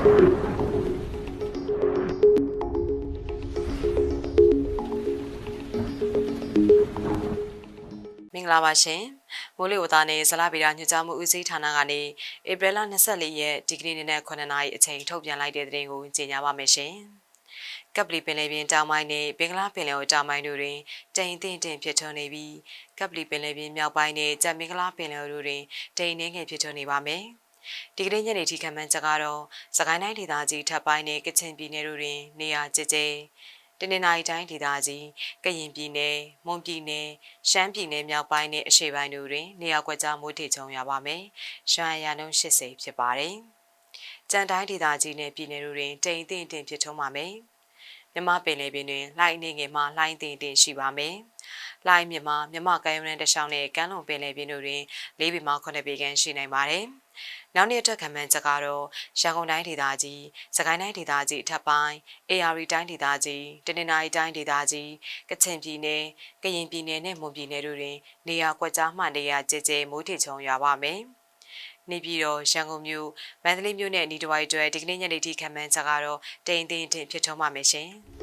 မင်္ဂလာပါရှင်မိုးလေဝသနဲ့ဇလဗီရာညွှန်ကြားမှုဦးစီးဌာနကနေဧပြီလ24ရက်ဒီကနေ့နေ့နဲ့9နာရီအချိန်ထုတ်ပြန်လိုက်တဲ့သတင်းကိုကြေညာပါမယ်ရှင်ကပလီပင်လယ်ပြင်တောင်ပိုင်းနဲ့ဘင်္ဂလားပင်လယ်အော်တောင်ပိုင်းတို့တွင်တိမ်တင့်တင်ဖြစ်ထွန်းနေပြီးကပလီပင်လယ်ပြင်မြောက်ပိုင်းနဲ့ကြံမင်္ဂလားပင်လယ်အော်တို့တွင်တိမ်နှင်းငယ်ဖြစ်ထွန်းနေပါမယ်။ ဒီကနေ့ညနေထိခံမှန်းချက်ကတော့စကိုင်းတိုင်းဒေသကြီးထပ်ပိုင်းနဲ့ကချင်ပြည်နယ်တို့တွင် နေရာကျကျတနင်္လာရီတိုင်းဒေသကြီးကရင်ပြည်နယ်မွန်ပြည်နယ်ရှမ်းပြည်နယ်မြောက်ပိုင်းနဲ့အရှေ့ပိုင်းတို့တွင် နေရာကွက်ကြားမိုးထစ်ချုံရပါမယ်။ရွှမ်းရနှုန်း80ဖြစ်ပါတယ်။ကြံတိုင်းဒေသကြီးနဲ့ပြည်နယ်တို့တွင်တိမ်တင်တင်ဖြစ်ထုံးပါမယ်။မြမပင်လေပင်တွင်လှိုင်းနေငယ်မှလှိုင်းတင်တင်ရှိပါမယ်။ လှိုင်းမြမမြမကမ်းရုံးနဲ့တခြားနဲ့ကမ်းလွန်ပင်လေပင်တို့တွင်၄ပေမှ9ပေခန့်ရှိနိုင်ပါတယ်။နောက်နေ့အတွက်ခံမှန်းချက်ကတော့ရန်ကုန်တိုင်းဒေသကြီး၊စကိုင်းတိုင်းဒေသကြီးအထက်ပိုင်း၊ AR တိုင်းဒေသကြီး၊တနင်္သာရီတိုင်းဒေသကြီး၊ကချင်ပြည်နယ်၊ကရင်ပြည်နယ်နဲ့မွန်ပြည်နယ်တို့တွင်နေရာကွက်ကြားမှနေရာကျကျမိုးထစ်ချုံရွာပါမယ်။နေပြည်တော်ရန်ကုန်မြို့မန္တလေးမြို့နဲ့ဤတစ်ဝိုက်အတွက်ဒီကနေ့ညနေထိခံမှန်းချက်ကတော့တိမ်တိမ်ထင်ဖြစ်ထွန်းပါမယ်ရှင်။